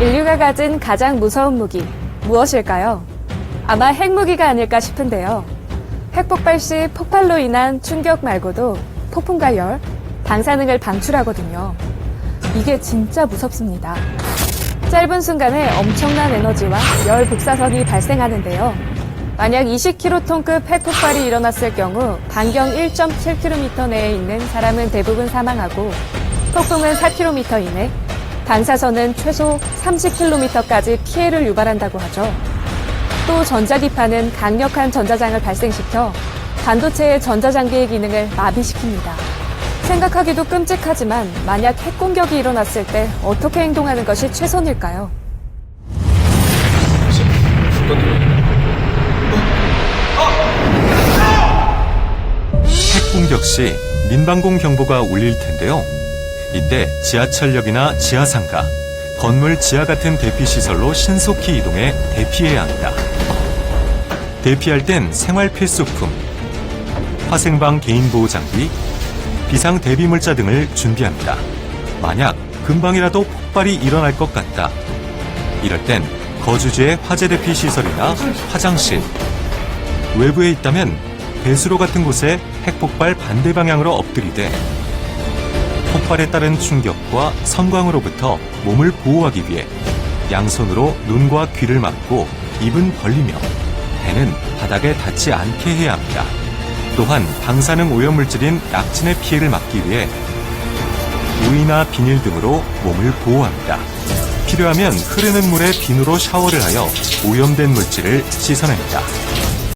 인류가 가진 가장 무서운 무기 무엇일까요? 아마 핵무기가 아닐까 싶은데요. 핵폭발 시 폭발로 인한 충격 말고도 폭풍과 열, 방사 능을 방출하거든요. 이게 진짜 무섭습니다. 짧은 순간에 엄청난 에너지와 열 복사선이 발생하는데요. 만약 20kg급 핵폭발이 일어났을 경우 반경 1.7km 내에 있는 사람은 대부분 사망하고 폭풍은 4km 이내, 방사선은 최소 30km까지 피해를 유발한다고 하죠. 또 전자기파는 강력한 전자장을 발생시켜 반도체의 전자장비의 기능을 마비시킵니다. 생각하기도 끔찍하지만 만약 핵 공격이 일어났을 때 어떻게 행동하는 것이 최선일까요? 핵 공격 시 민방공 경보가 울릴 텐데요. 이때 지하철역이나 지하상가, 건물 지하 같은 대피 시설로 신속히 이동해 대피해야 합니다. 대피할 땐 생활 필수품, 화생방 개인 보호 장비, 비상 대비 물자 등을 준비합니다. 만약 금방이라도 폭발이 일어날 것 같다. 이럴 땐 거주지의 화재 대피 시설이나 화장실, 외부에 있다면 배수로 같은 곳에 핵폭발 반대 방향으로 엎드리되 폭발에 따른 충격과 선광으로부터 몸을 보호하기 위해 양손으로 눈과 귀를 막고 입은 벌리며 배는 바닥에 닿지 않게 해야 합니다. 또한 방사능 오염물질인 약진의 피해를 막기 위해 우이나 비닐 등으로 몸을 보호합니다. 필요하면 흐르는 물에 비누로 샤워를 하여 오염된 물질을 씻어냅니다.